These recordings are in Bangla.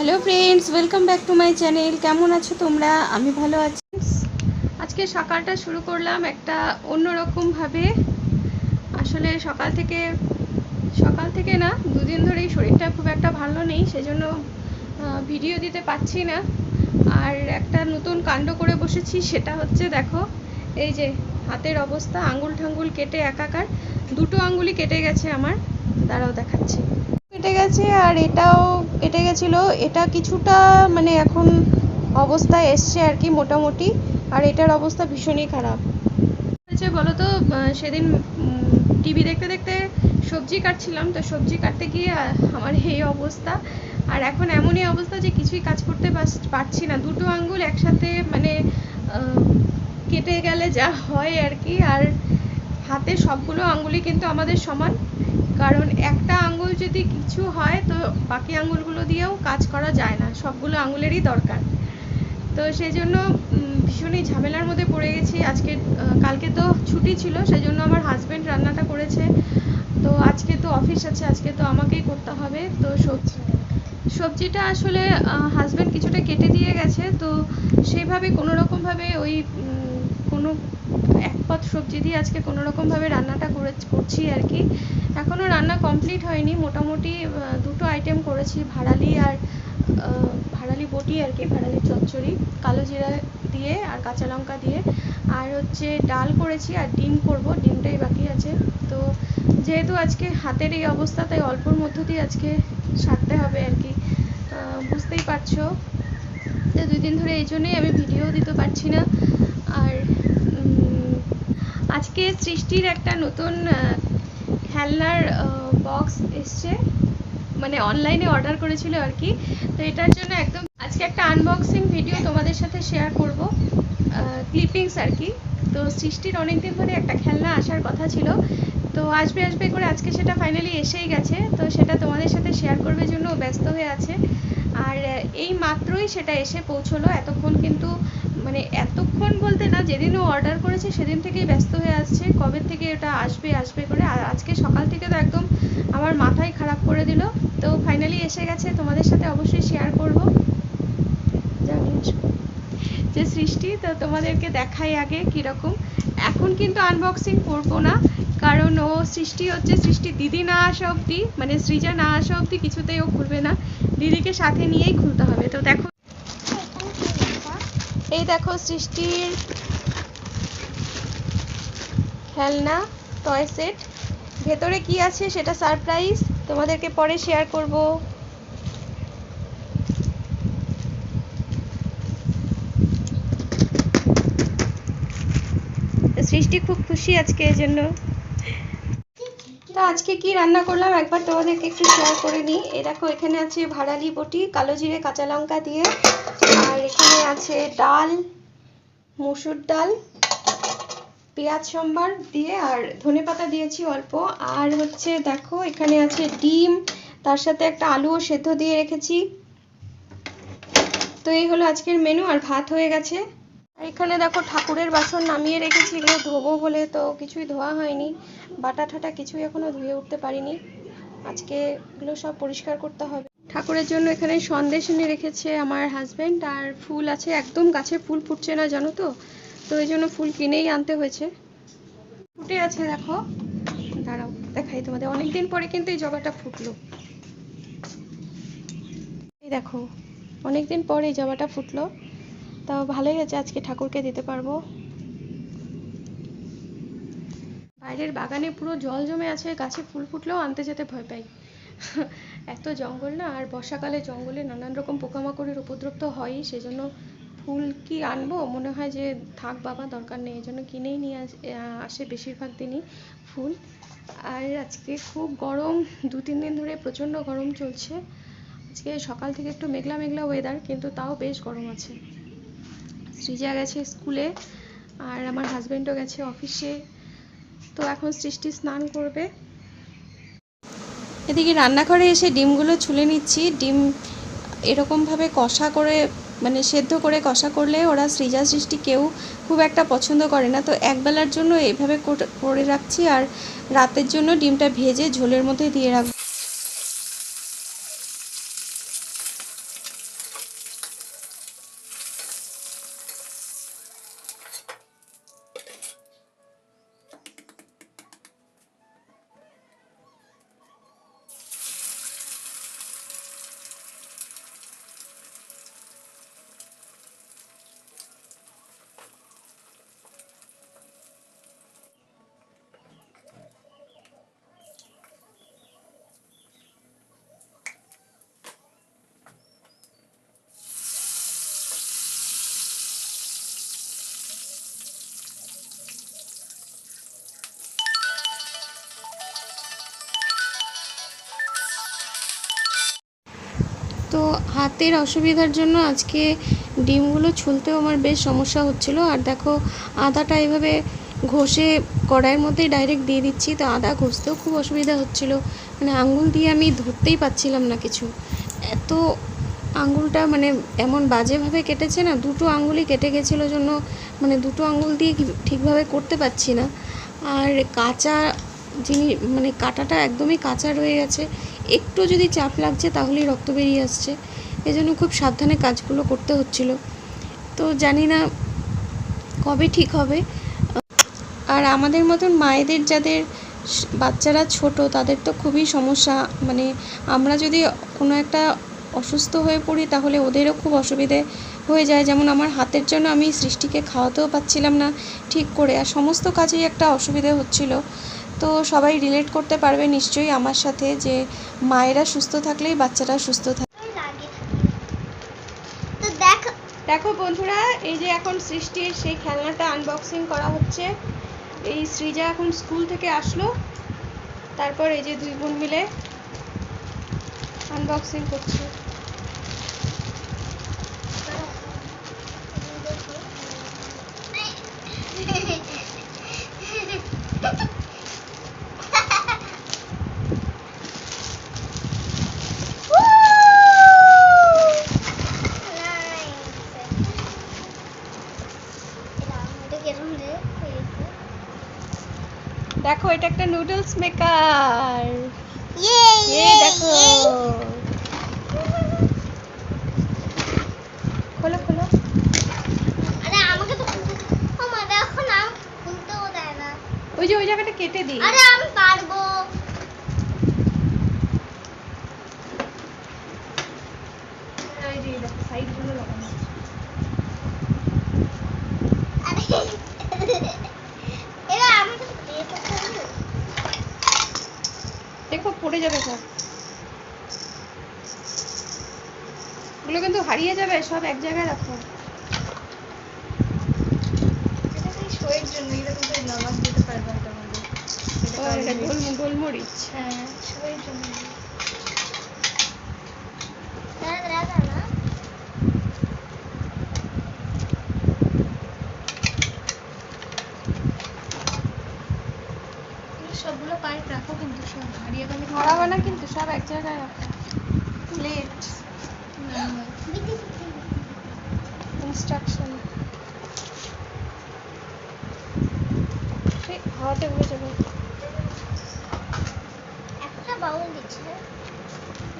Hello friends welcome back to my channel কেমন আছো তোমরা? আমি ভালো আছি। আজকে সকালটা শুরু করলাম একটা অন্যরকমভাবে। আসলে সকাল থেকে সকাল থেকে না, দুদিন ধরেই শরীরটা খুব একটা ভালো নেই, সেজন্য ভিডিও দিতে পারছি না। আর একটা নতুন কাণ্ড করে বসেছি, সেটা হচ্ছে দেখো, এই যে হাতের অবস্থা, আঙ্গুল ঠাঙ্গুল কেটে একাকার, দুটো আঙ্গুলই কেটে গেছে আমার। দাঁড়াও দেখাচ্ছি। কেটে গেছে আর এটাও কেটে গেছিল। এটা কিছুটা মানে এখন অবস্থায় এসছে আর কি মোটামুটি। আর এটার অবস্থা ভীষণই খারাপ। বলো তো সেদিন টিভি দেখতে দেখতে সবজি কাটছিলাম। তো সবজি কাটতে গিয়ে আমার এই অবস্থা। আর এখন এমনই অবস্থা যে কিছুই কাজ করতে পারছ- পারছি না। দুটো আঙ্গুল একসাথে মানে কেটে গেলে যা হয় আর কি। আর হাতে সবগুলো আঙ্গুলই কিন্তু আমাদের সমান। কারণ একটা আঙ্গুল যদি কিছু হয়, তো বাকি আঙ্গুলগুলো দিয়েও কাজ করা যায় না। সবগুলো আঙ্গুলেরই দরকার। তো সেই জন্য ভীষণই ঝামেলার মধ্যে পড়ে গেছি। আজকে কালকে তো ছুটি ছিল সেই জন্য আমার হাজবেন্ড রান্নাটা করেছে। তো আজকে তো অফিস আছে, আজকে তো আমাকেই করতে হবে। তো সবজি সবজিটা আসলে হাজবেন্ড কিছুটা কেটে দিয়ে গেছে। তো সেইভাবে কোনো রকমভাবে ওই কোনো এক সবজি দিয়ে আজকে কোনো রকমভাবে রান্নাটা করে করছি আর কি। এখনও রান্না কমপ্লিট হয়নি। মোটামুটি দুটো আইটেম করেছি, ভাড়ালি আর ভাড়ালি বটি আর কি, ভাড়ালি চচ্চড়ি, কালো জিরা দিয়ে আর কাঁচা লঙ্কা দিয়ে। আর হচ্ছে ডাল করেছি আর ডিম করব, ডিমটাই বাকি আছে। তো যেহেতু আজকে হাতের এই অবস্থা, তাই অল্পর মধ্য দিয়ে আজকে সারতে হবে আর কি। বুঝতেই পারছ। তো দুই দিন ধরে এই জন্যই আমি ভিডিও দিতে পারছি না। আর আজকে সৃষ্টির একটা নতুন খেলনার বক্স এসছে। মানে অনলাইনে অর্ডার করেছিল আর কি। তো এটার জন্য একদম আজকে একটা আনবক্সিং ভিডিও তোমাদের সাথে শেয়ার করব। ক্লিপিংস আর কি। তো সৃষ্টির অনেকদিন ধরে একটা খেলনা আসার কথা ছিল। তো আসবে আসবে করে আজকে সেটা ফাইনালি এসেই গেছে। তো সেটা তোমাদের সাথে শেয়ার করবে জন্য ব্যস্ত হয়ে আছে। আর এই মাত্রই সেটা এসে পৌঁছলো। এতক্ষণ কিন্তু মানে এতক্ষণ যেদিন ও অর্ডার করেছে, সেদিন থেকেই ব্যস্ত হয়ে আসছে। কবে থেকে এটা আসবে আসবে করে? আর আজকে সকাল থেকে তো একদম আমার মাথাই খারাপ করে দিল। তো ফাইনালি এসে গেছে, তোমাদের সাথে অবশ্যই শেয়ার করব। যে সৃষ্টি, তো তোমাদেরকে দেখাই আগে কীরকম। এখন কিন্তু আনবক্সিং করব না, কারণ ও সৃষ্টি হচ্ছে, সৃষ্টি দিদি না আসা অবধি মানে সৃজা না আসা অবধি কিছুতেই ও খুলবে না। দিদিকে সাথে নিয়েই খুলতে হবে। তো দেখো, এই দেখো সৃষ্টির খেলনা টয় সেট ভেতরে কি আছে সেটা সারপ্রাইজ তোমাদেরকে পরে শেয়ার করব। সৃষ্টি খুব খুশি আজকে এই জন্য। তো আজকে কি রান্না করলাম একবার তোমাদেরকে একটু শেয়ার করে নিই। এই দেখো, এখানে আছে ভাড়ালি বটি, কালো জিরে, কাঁচা লঙ্কা দিয়ে। আর এখানে আছে ডাল, মসুর ডাল। পেঁয়াজ সম্বার দিয়ে আর ধনেপাতা দিয়েছি অল্প। আর হচ্ছে দেখো, এখানে আছে ডিম, তার সাথে একটা আলুও সেদ্ধ দিয়ে রেখেছি। তো এই হলো আজকের মেনু আর ভাত হয়ে গেছে। আর এখানে দেখো, ঠাকুরের বাসন নামিয়ে রেখেছি, এগুলো ধোবো বলে তো কিছুই ধোয়া হয়নি। বাটা ঠাটা কিছুই এখনও ধুয়ে উঠতে পারিনি। আজকে এগুলো সব পরিষ্কার করতে হবে। ঠাকুরের জন্য এখানে সন্দেশ এনে রেখেছে আমার হাজবেন্ড আর ফুল আছে, একদম গাছে ফুল ফুটছে না, জানো তো? তো এই জন্য ফুল কিনেই আনতে হয়েছে। ফুটে আছে দেখো। দাঁড়াও, দেখাই তোমাদের। অনেকদিন পরে কিন্তু এই জবাটা ফুটলো। এই দেখো, অনেকদিন পরে এই জবাটা ফুটলো। তাও ভালোই হয়েছে, আজকে ঠাকুরকে দিতে পারব। বাইরের বাগানে পুরো জল জমে আছে, গাছে ফুল ফুটলেও আনতে যেতে ভয় পাই। এত জঙ্গল না, আর বর্ষাকালে জঙ্গলে নানান রকম পোকামাকড়ের উপদ্রব তো হয়ই, সেজন্য ফুল কি আনব? মনে হয় যে থাক বাবা, দরকার নেই। এই জন্য কিনেই নিয়ে আস- বেশিরভাগ দিনই ফুল। আর আজকে খুব গরম, দু, তিন দিন ধরে প্রচণ্ড গরম চলছে। আজকে সকাল থেকে একটু মেঘলা মেঘলা ওয়েদার কিন্তু তাও বেশ গরম আছে। সৃজা গেছে স্কুলে, আর আমার হাজবেন্ডও গেছে অফিসে তো এখন সৃষ্টি স্নান করবে। এদিকে রান্নাঘরে এসে ডিমগুলো ছুলে নিচ্ছি। ডিম এরকমভাবে কষা করে মানে সেদ্ধ করে কষা করলে ওরা সৃজা সৃষ্টি কেউ খুব একটা পছন্দ করে না। তো একবেলার জন্য এভাবে করে রাখছি আর রাতের জন্য ডিমটা ভেজে ঝোলের মধ্যে দিয়ে রাখব। তো হাতের অসুবিধার জন্য আজকে ডিমগুলো ছুলতেও আমার বেশ সমস্যা হচ্ছিল। আর দেখো, আদাটা এভাবে ঘষে কড়াইয়ের মধ্যেই ডাইরেক্ট দিয়ে দিচ্ছি, তো আদা ঘষতেও খুব অসুবিধা হচ্ছিল। মানে আঙুল দিয়ে আমি ধরতেই পাচ্ছিলাম না কিছু। এত আঙুলটা মানে এমন বাজেভাবে কেটেছে না, দুটো আঙুলই কেটে গেছিল জন্য মানে দুটো আঙুল দিয়ে ঠিকভাবে করতে পারছি না। আর কাঁচা জিনিস মানে কাটাটা একদমই কাঁচা রয়ে গেছে। একটু যদি চাপ লাগছে, তাহলেই রক্ত বেরিয়ে আসছে। এজন্য খুব সাবধানে কাজগুলো করতে হচ্ছিল। তো জানি না কবে ঠিক হবে। আর আমাদের মতন মায়েদের যাদের বাচ্চারা ছোট, তাদের তো খুবই সমস্যা। মানে আমরা যদি কোনো একটা অসুস্থ হয়ে পড়ি, তাহলে ওদেরও খুব অসুবিধে হয়ে যায়। যেমন আমার হাতের জন্য আমি সৃষ্টিকে খাওয়াতেও পাচ্ছিলাম না ঠিক করে। আর সমস্ত কাজেই একটা অসুবিধে হচ্ছিল। তো সবাই রিলেট করতে পারবে নিশ্চয়ই আমার সাথে যে মায়েরা সুস্থ থাকলেই বাচ্চারা সুস্থ থাকে তো দেখো দেখো বন্ধুরা এই যে এখন সৃষ্টির সেই খেলনাটা আনবক্সিং করা হচ্ছে। এই সৃজা এখন স্কুল থেকে আসলো। তারপর এই যে দুই বোন মিলে আনবক্সিং করছে। দেখো এটা একটা নুডলস মেকার দেখো। খোলো খোলো। ওই যে ওই জায়গাটা কেটে দিই। আরে আমি পারব ওই যে এই দেখো সাইডগুলো লাগানো আছে। আরে এবার আমাকে তো বের করতে হবে দেখো পড়ে যাবে সব। ওগুলো কিন্তু হারিয়ে যাবে সব এক জায়গায় রাখো। শোয়ের জন্য এটা কিন্তু নামাজ দিতে পারবে গোলমরিচ। হ্যাঁ শোয়ের জন্য। হারাবে না কিন্তু সব এক জায়গায় প্লেট ইনস্ট্রাকশন হাওয়াতে উড়ে যাবে। একটা বাউল দিচ্ছে।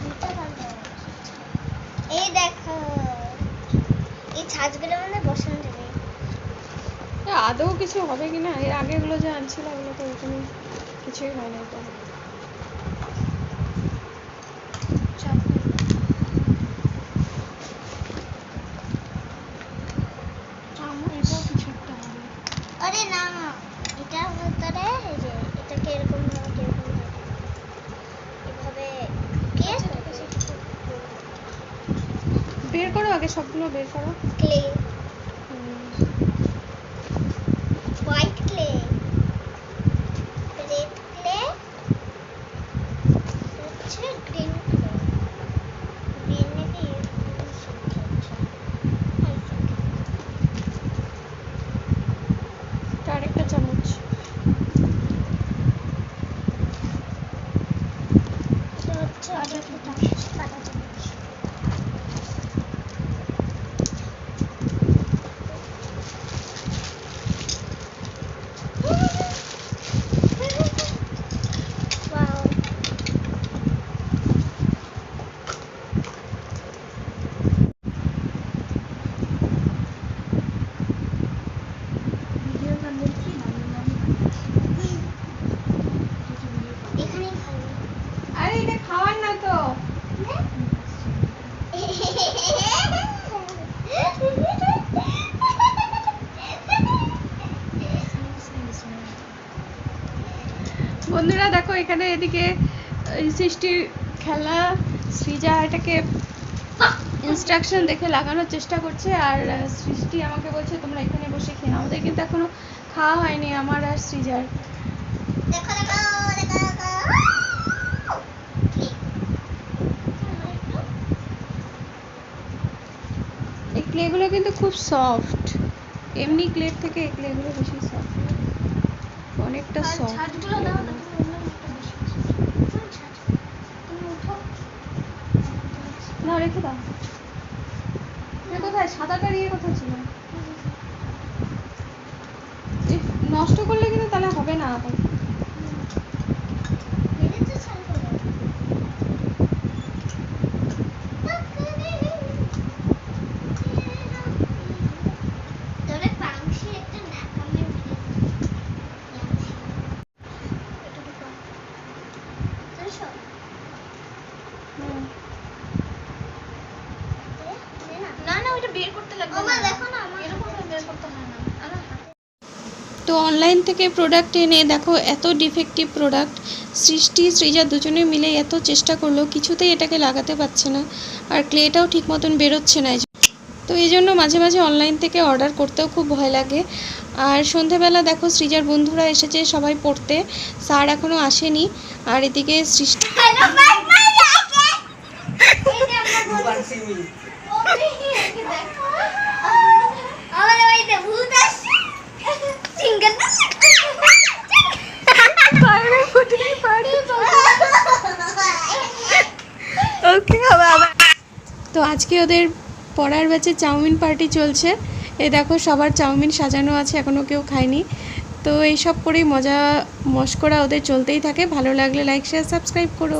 দুটো। এই দেখো। এই ছাঁচগুলো মানে বসানো যাবে আদৌ কিছু হবে কি না এর আগেগুলো যে আনছিল ওগুলো তো কিছুই হয় না আমার এটাও কিছু একটা হবে আরে না এটা ভিতরে এই যে এটাকে এরকম ভাবে এরকম ভাবে এভাবে ঢুকিয়ে বের করো আগে সবগুলো বের করো। Clay. White clay red clay হচ্ছে গ্রিন ক্লে গ্রিন নাকি আরেকটা চামচ। এটা হচ্ছে কাটা চামচ Wow. ভিডিও বানালে কি নাম নাম এখানেই ভালো আরে এটা খাওয়ার না তো বন্ধুরা দেখো এখানে এদিকে সৃষ্টির খেলা সৃজা এটাকে ইনস্ট্রাকশন দেখে লাগানোর চেষ্টা করছে আর সৃষ্টি আমাকে বলছে তোমরা এখানে বসে খেয়ে নাও। আমাদের কিন্তু এখনও খাওয়া হয়নি আমার আর সৃজার। ক্লেগুলো কিন্তু খুব সফট এমনি ক্লের থেকে এই ক্লেগুলো বেশি সফট অনেকটা সফট ছাদগুলো দাও না তুমি অন্য একটা বসে আছো। কোন ছাদ? তুমি উঠো না রেখে এ কোথায়? সাদাটা ইয়ে কোথায় ছিল? নষ্ট করলে কিন্তু তাহলে হবে না আবার মেরেছে ছাগল তবে পাংশি একটা ন্যাকামে হুম। না না ওইটা বের করতে লাগবে মামা, না দেখো না, আমার এরকম করে বের করতে হয় না আমার হাতে তো অনলাইন থেকে প্রোডাক্ট এনে দেখো এত ডিফেক্টিভ প্রোডাক্ট সৃষ্টি সৃজা দুজনে মিলে এত চেষ্টা করল কিছুতেই এটাকে লাগাতে পারছে না আর ক্লেটাও ঠিক মতন বেরোচ্ছে না তো এই জন্য মাঝে মাঝে অনলাইন থেকে অর্ডার করতেও খুব ভয় লাগে আর সন্ধেবেলা দেখো সৃজার বন্ধুরা এসেছে সবাই পড়তে স্যার এখনও আসেনি আর এদিকে সৃষ্টি হ্যালো বাই বাই এই যে আমরা বলি দেখো আমাদের বাড়িতে ভূত আসছে সিঙ্গেল ওকে তো আজকে ওদের পড়ার ব্যাচে চাউমিন পার্টি চলছে। এ দেখো সবার চাউমিন সাজানো আছে এখনও কেউ খায়নি। তো এইসব করেই মজা মশকরা ওদের চলতেই থাকে। ভালো লাগলে লাইক শেয়ার সাবস্ক্রাইব করো।